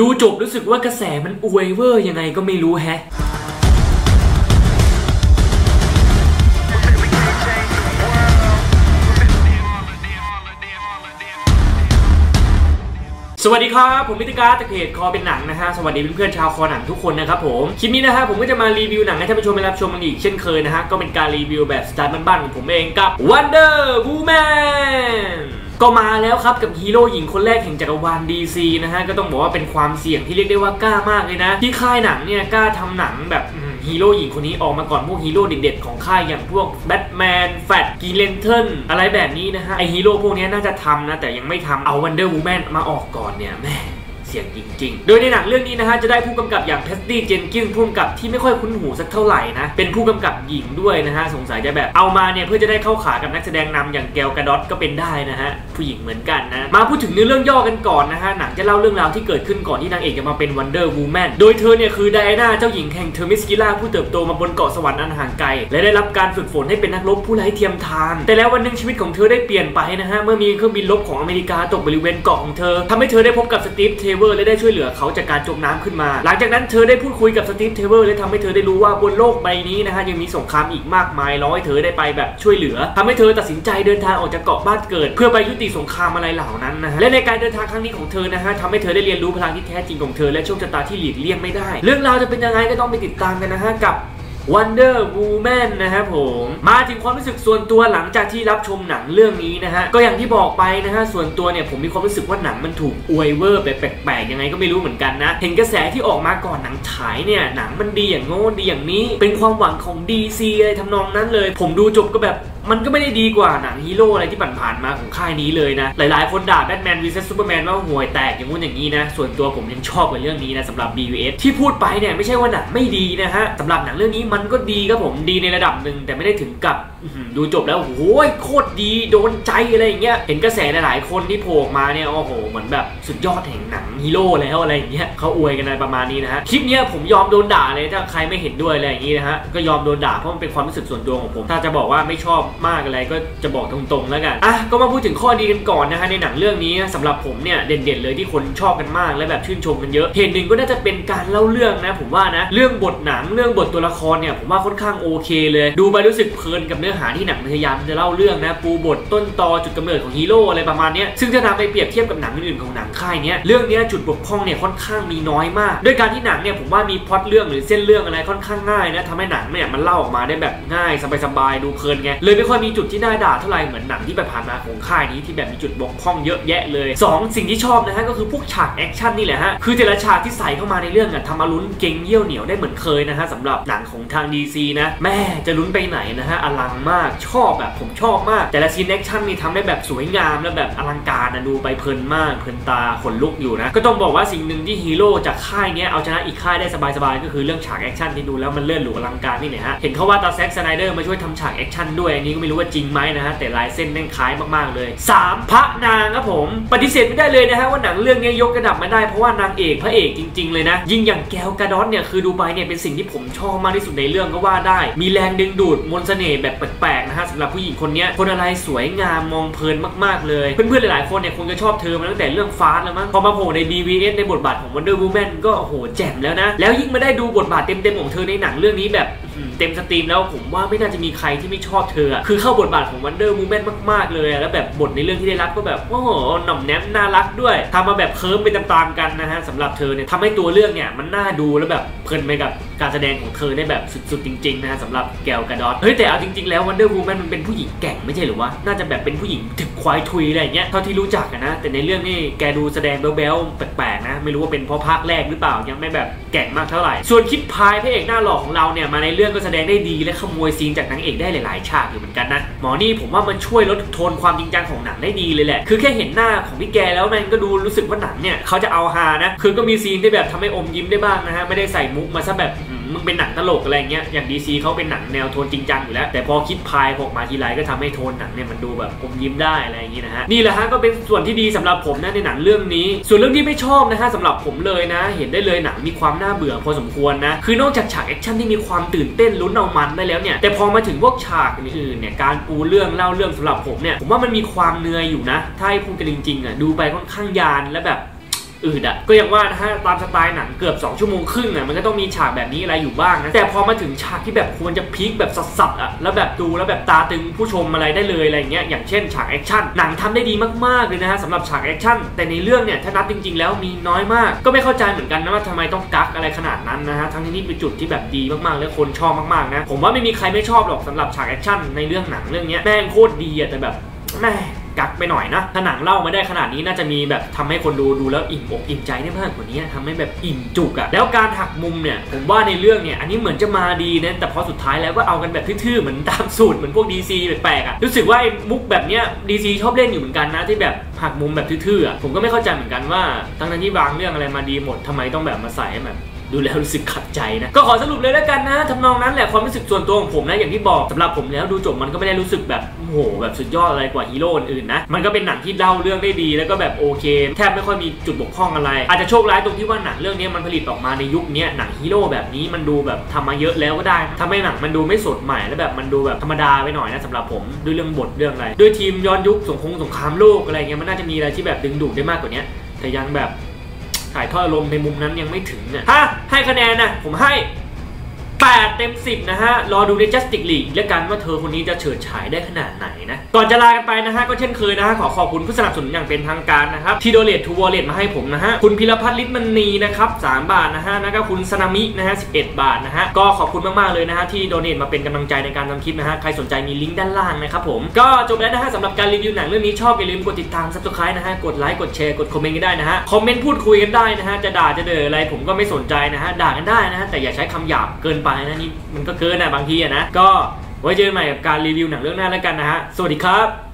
ดูจบรู้สึกว่ากระแสมันอวยเวอร์ยังไงก็ไม่รู้แฮะสวัสดีครับผมมิติการจากเพจคอเป็นหนังนะฮะสวัสดีเพื่อนๆชาวคอหนังทุกคนนะครับผมคลิปนี้นะฮะผมก็จะมารีวิวหนังให้ท่านผู้ชมได้รับชมกันอีกเช่นเคยนะฮะก็เป็นการรีวิวแบบสไตล์บ้านๆของผมเองกับ Wonder Woman ก็มาแล้วครับกับฮีโร่หญิงคนแรกแห่งจักรวาล DC นะฮะก็ต้องบอกว่าเป็นความเสี่ยงที่เรียกได้ว่ากล้ามากเลยนะ ที่ค่ายหนังเนี่ยกล้าทำหนังแบบฮีโร่หญิงคนนี้ออกมาก่อนพวกฮีโร่เด็ดๆของค่ายอย่างพวกแบทแมนแฟตกีเลนเทนอะไรแบบนี้นะฮะไอฮีโร่พวกนี้น่าจะทำนะแต่ยังไม่ทำเอาวันเดอร์วูแมนมาออกก่อนเนี่ยแม่ สียงจริง ๆ โดยในหนังเรื่องนี้นะฮะจะได้ผู้กำกับอย่างแพสตี้เจนกินผู้กำกับที่ไม่ค่อยคุ้นหูสักเท่าไหร่นะเป็นผู้กำกับหญิงด้วยนะฮะสงสัยจะแบบเอามาเนี่ยเพื่อจะได้เข้าขากับนักแสดงนำอย่างแกลกระดอตก็เป็นได้นะฮะผู้หญิงเหมือนกันนะมาพูดถึงเนื้อเรื่องย่อกันก่อนนะฮะหนังจะเล่าเรื่องราวที่เกิดขึ้นก่อนที่นางเอกจะมาเป็นวันเดอร์วูแมนโดยเธอเนี่ยคือไดอาน่าเจ้าหญิงแห่งเทอร์มิสกิล่าผู้เติบโตมาบนเกาะสวรรค์อันห่างไกลและได้รับการฝึกฝนให้เป็นนักรบผู้ไร้เทียมทาน แต่แล้ววันหนึ่งชีวิตของเธอได้เปลี่ยนไปนะฮะเมื่อมีเครื่องบินรบของอเมริกาตกบริเวณเกาะของเธอทำให้เธอได้พบกับสตีฟเทเวอร์และได้ช่วยเหลือเขาจากการจมน้ำขึ้นมา หลังจากนั้นเธอได้พูดคุยกับสตีฟเทเวอร์และทำให้เธอได้รู้ว่าบนโลกใบนี้นะฮะยังมีสงครามอีกมากมายรอให้เธอได้ไปแบบช่วยเหลือทำให้เธอตัดสินใจเดินทางออกจากเกาะบ้านเกิด เพื่อไปยุติสงครามอะไรเหล่านั้นนะฮะและในการเดินทางครั้งนี้ของเธอนะฮะทำให้เธอได้เรียนรู้พลังที่แท้จริงของเธอและโชคชะตาที่หลีกเลี่ยงไม่ได้ เรื่องราวจะเป็นยังไงก็ต้องไปติดตามกันนะฮะกับ Wonder Woman นะครับผม มาถึงความรู้สึกส่วนตัวหลังจากที่รับชมหนังเรื่องนี้นะฮะ ก็อย่างที่บอกไปนะฮะ ส่วนตัวเนี่ยผมมีความรู้สึกว่าหนังมันถูกอวยเวอร์แบบแปลกๆยังไงก็ไม่รู้เหมือนกันนะ เห็นกระแสที่ออกมาก่อนหนังฉายเนี่ยหนังมันดีอย่างโน้นดีอย่างนี้ เป็นความหวังของ DC อะไรทำนองนั้นเลย ผมดูจบก็แบบ มันก็ไม่ได้ดีกว่าหนังฮีโร่อะไรที่ผ่านๆมาของค่ายนี้เลยนะ หลายๆ คนด่าแบทแมนวีเซสซูเปอร์แมนว่าห่วยแตกอย่างงู้นอย่างนี้นะ ส่วนตัวผมยังชอบกับเรื่องนี้นะสำหรับ BVS ที่พูดไปเนี่ยไม่ใช่ว่าหนังไม่ดีนะฮะสำหรับหนังเรื่องนี้มันก็ดีครับผมดีในระดับหนึ่งแต่ไม่ได้ถึงกับดูจบแล้วโอ้โหโคตรดีโดนใจอะไรอย่างเงี้ยเห็นกระแสหลายๆคนที่โผล่มาเนี่ยโอ้โหเหมือนแบบสุดยอดแห่งหนัง ฮีโร่แล้วอะไรอย่างเงี้ยเขาอวยกันอะไรประมาณนี้นะฮะคลิปเนี้ยผมยอมโดนด่าเลยถ้าใครไม่เห็นด้วยอะไรอย่างงี้นะฮะก็ยอมโดนด่าเพราะมันเป็นความรู้สึกส่วนตัวของผม ถ้าจะบอกว่าไม่ชอบมากอะไรก็จะบอกตรงๆแล้วกันอะก็มาพูดถึงข้อดีกันก่อนนะฮะในหนังเรื่องนี้สำหรับผมเนี่ยเด่นๆเลยที่คนชอบกันมากและแบบชื่นชมกันเยอะเหตุหนึ่งก็น่าจะเป็นการเล่าเรื่องนะผมว่านะเรื่องบทหนังเรื่องบทตัวละครเนี่ยผมว่าค่อนข้างโอเคเลย ดูไปรู้สึกเพลินกับเนื้อหาที่หนังพยายามจะเล่าเรื่องนะปูบทต้นตอจุดกำเนิดของฮีโร่อะไรประมาณนี้ซึ่งถ้านำไปเปรียบเทียบกับหนังอื่นๆของหนังค่ายเนี้ยเรื่องเนี้ยจุดบกพร่องเนี่ยค่อนข้างมีน้อยมาก ด้วยการที่หนังเนี่ยผมว่ามีพล็อตเรื่องหรือเส้นเรื่องอะไรค่อนข้างง่ายนะทำให้หนังเนี่ยมันเล่าออกมาได้แบบง่ายสบายๆดูเพลินไงเลยไม่ค่อยมีจุดที่น่าด่าเท่าไหร่เหมือนหนังที่ผ่านมาของค่ายนี้ที่แบบมีจุดบกพร่องเยอะแยะเลย 2 สิ่งที่ชอบนะฮะก็คือพวกฉากแอคชั่นนี่แหละฮะคือแต่ละฉากที่ใส่เข้ามาในเรื่องอะทำมาลุ้นเก่งเยี่ยวเหนียวได้เหมือนเคยนะฮะสำหรับหนังของทาง DC นะแม่จะลุ้นไปไหนนะฮะอลังมากชอบแบบผมชอบมาก แต่ละซีนแอคชั่นนี่ทำได้แบบสวยงามและแบบอลังการนะดูไปเพลินมากเพลินตาขนลุกอยู่นะก็ต้องบอกว่าสิ่งหนึ่งที่ฮีโร่จากค่ายนี้เอาชนะอีกค่ายได้สบายๆ ก็คือเรื่องฉากแอคชั่นที่ดูแล้วมันเลื่อนหรูอลังการนี่แหละฮะ เห็นเขาว่าตาแซ็กสไนเดอร์มาช่วยทำฉากแอคชั่นด้วย อันนี้ก็ไม่รู้ว่าจริงไหมนะฮะ แต่ลายเส้นแม่งคล้ายมากๆเลย 3 พระนางครับผม ปฏิเสธไม่ได้เลยนะฮะว่าหนังเรื่องนี้ยกระดับมาได้เพราะว่านางเอกพระเอกจริง ๆ เลยนะ ยิ่งอย่างแกลกาดอนเนี่ยคือดูไปเนี่ยเป็นสิ่งที่ผมชอบมากที่สุดในเรื่องก็ว่าได้ มีแรงดึงดูดมนต์เสน่ห์แบบแปลกๆนะฮะสำหรับผู้หญิงคนนี้คนอะไรสวยงามมองเพลินมากๆเลย เพื่อนๆหลายๆคนเนี่ยคงจะชอบเธอมาตั้งแต่เรื่องฟาสแล้วมั้งพอมาโผล่ใน BVS ในบทบาทของ Wonder Woman ก็โอ้โหแจ่มแล้วนะ แล้วยิ่งมาได้ดูบทบาทเต็มๆของเธอในหนังเรื่องนี้แบบเต็มสตรีมแล้วผมว่าไม่น่าจะมีใครที่ไม่ชอบเธอ คือเข้าบทบาทของ Wonder Woman มากๆ เลยแล้วแบบบทในเรื่องที่ได้รับก็แบบโอ้โหหน่อมแนมน่ารักด้วยทำมาแบบเคิร์มไปตามๆกันนะฮะสำหรับเธอเนี่ยทำให้ตัวเรื่องเนี่ยมันน่าดูแล้วแบบเพลินไปกับการแสดงของเธอได้แบบสุดๆจริงๆนะฮะสำหรับแกลกาดอตเฮ้ยแต่เอาจริงๆแล้ว Wonder Woman มันเป็นผู้หญิงแก่งไม่ใช่หรือวะน่าจะแบบเป็นผู้หญิงถึกควายทุยอะไรเงี้ยเท่าที่รู้จักนะแต่ในเรื่องนี่แกดูแสดงแบ๊วๆแปลกๆนะไม่รู้ว่าเป็นเพราะภาคแรกหรือเปล่ายังไม่แบบแก่งมากเท่าไหร่ ส่วนคิดพายพระเอกหน้าหล่อของเราเนี่ยมาในเรื่องก็แสดงได้ดีและขโมยซีนจากนางเอกได้หลายๆฉากอยู่เหมือนกันนะหมอนี่ผมว่ามันช่วยลดโทนความจริงจังของหนังได้ดีเลยแหละ คือแค่เห็นหน้าของพี่แกแล้วมันก็ดูรู้สึกว่าหนังเนี่ยเขาจะเอาฮานะ คือก็มีซีนที่แบบทำให้อมยิ้มได้บ้างนะฮะไม่ได้ใส่มุกมาซะแบบมึงเป็นหนังตลกอะไรเงี้ยอย่างดีซีเขาเป็นหนังแนวโทนจริงจังอยู่แล้ว แต่พอคิดพายออกมาทีไรก็ทำให้โทนหนังเนี่ยมันดูแบบอมยิ้มได้อะไรอย่างงี้นะฮะนี่แหละฮะก็เป็นส่วนที่ดีสำหรับผมนะในหนังเรื่องนี้ ส่วนเรื่องที่ไม่ชอบนะฮะสำหรับผมเลยนะ เห็นได้เลยหนังมีความน่าเบื่อพอสมควรนะคือนอกจากฉากแอคชั่นที่มีความตื่นเต้นลุ้นเอามันได้แล้วเนี่ยแต่พอมาถึงพวกฉากอื่นๆเนี่ยการปูเรื่องเล่าเรื่องสำหรับผมเนี่ยผมว่ามันมีความเนื่อยอยู่นะ ถ้าให้พูดกันจริงๆอะดูไปค่อนข้างยานและแบบ อืดอะก็อย่างว่านะฮะตามสไตล์หนังเกือบ 2 ชั่วโมงครึ่งอะมันก็ต้องมีฉากแบบนี้อะไรอยู่บ้างนะแต่พอมาถึงฉากที่แบบควรจะพีคแบบสัสๆอะแล้วแบบดูแล้วแบบตาตึงผู้ชมอะไรได้เลยอะไรเงี้ยอย่างเช่นฉากแอคชั่นหนังทำได้ดีมากๆเลยนะฮะสำหรับฉากแอคชั่นแต่ในเรื่องเนี่ยถ้านับจริง ๆ แล้วมีน้อยมาก ก็ไม่เข้าใจเหมือนกันนะว่าทำไมต้องกักอะไรขนาดนั้นนะฮะทั้งที่นี่เป็นจุดที่แบบดีมากๆและคนชอบมากๆนะผมว่าไม่มีใครไม่ชอบหรอกสำหรับฉากแอคชั่นในเรื่องหนังเรื่องนี้แม่งโคตรดีอะแต่แบบแม่ กักไปหน่อยนะถ้าหนังเล่ามาได้ขนาดนี้น่าจะมีแบบทำให้คนดูดูแล้วอิ่มอกอิ่มใจได้มากกว่านี้ทำให้แบบอิ่มจุกอะแล้วการหักมุมเนี่ยผมว่าในเรื่องเนี่ยอันนี้เหมือนจะมาดีนะแต่พอสุดท้ายแล้วก็เอากันแบบทื่อๆเหมือนตามสูตรเหมือนพวก DC แปลกๆอะรู้สึกว่าไอ้มุกแบบเนี้ย DC ชอบเล่นอยู่เหมือนกันนะที่แบบหักมุมแบบทื่อๆอะผมก็ไม่เข้าใจเหมือนกันว่าทั้งที่บางเรื่องอะไรมาดีหมดทำไมต้องแบบมาใส่แบบ ดูแล้วรู้สึกขัดใจนะ ก็ขอสรุปเลยแล้วกันนะทำนองนั้นแหละความรู้สึกส่วนตัวของผมนะอย่างที่บอกสำหรับผมแล้วดูจบมันก็ไม่ได้รู้สึกแบบโอ้โหแบบสุดยอดอะไรกว่าฮีโร่อื่นๆนะมันก็เป็นหนังที่เล่าเรื่องได้ดีแล้วก็แบบโอเค แทบไม่ค่อยมีจุดบกพร่องอะไร อาจจะโชคร้ายตรงที่ว่าหนังเรื่องนี้มันผลิตออกมาในยุคนี้หนังฮีโร่แบบนี้มันดูแบบทำมาเยอะแล้วก็ได้ทำให้หนังมันดูไม่สดใหม่แล้วแบบมันดูแบบธรรมดาไปหน่อยนะสำหรับผมด้วยเรื่องบทเรื่องอะไรด้วยทีมย้อนยุคสงครามสงครามโลกอะไรเงี้ยมันน่าจะมีอะไรที่แบบดึงดูดได้มากกว่านี้แต่ยังแบบ ถ่ายทอดอารมณ์ในมุมนั้นยังไม่ถึงเนี่ยฮะให้คะแนนนะผมให้ 8 เต็ม 10 นะฮะ รอดูใน Justice League แล้วกันว่าเธอคนนี้จะเฉิดฉายได้ขนาดไหนนะ ก่อนจะลากันไปนะฮะ ก็เช่นเคยนะฮะ ขอขอบคุณผู้สนับสนุนอย่างเป็นทางการนะครับ ที่โดเ t ทูวอลเลตมาให้ผมนะฮะ คุณพิรพัฒน์ลิศมณีนะครับ 3 บาทนะฮะ แล้วก็คุณสนามินะฮะ 11 บาทนะฮะ ก็ขอบคุณมาก ๆ เลยนะฮะ ที่โดเนทมาเป็นกำลังใจในการทำคลิปนะฮะ ใครสนใจมีลิงก์ด้านล่างนะครับผม ก็จบแล้วนะฮะสำหรับการรีวิวหนังเรื่องนี้ชอบอย่าลืมกดติดตาม subscribe นะฮะ กดไลค์ กดแชร์ กดคอมเมนต์กันได้นะฮะ คอมเมนต์พูดคุยกันได้นะฮะ จะด่าจะเดออะไรผมก็ไม่สนใจนะฮะด่ากันได้นะฮะแต่อย่าใช้คำหยาบเกินไปนะนี่มันก็เกินนะบางทีอะนะ ก็ไว้เจอกันใหม่กับการรีวิวหนังเรื่องหน้าแล้วกันนะฮะ สวัสดีครับ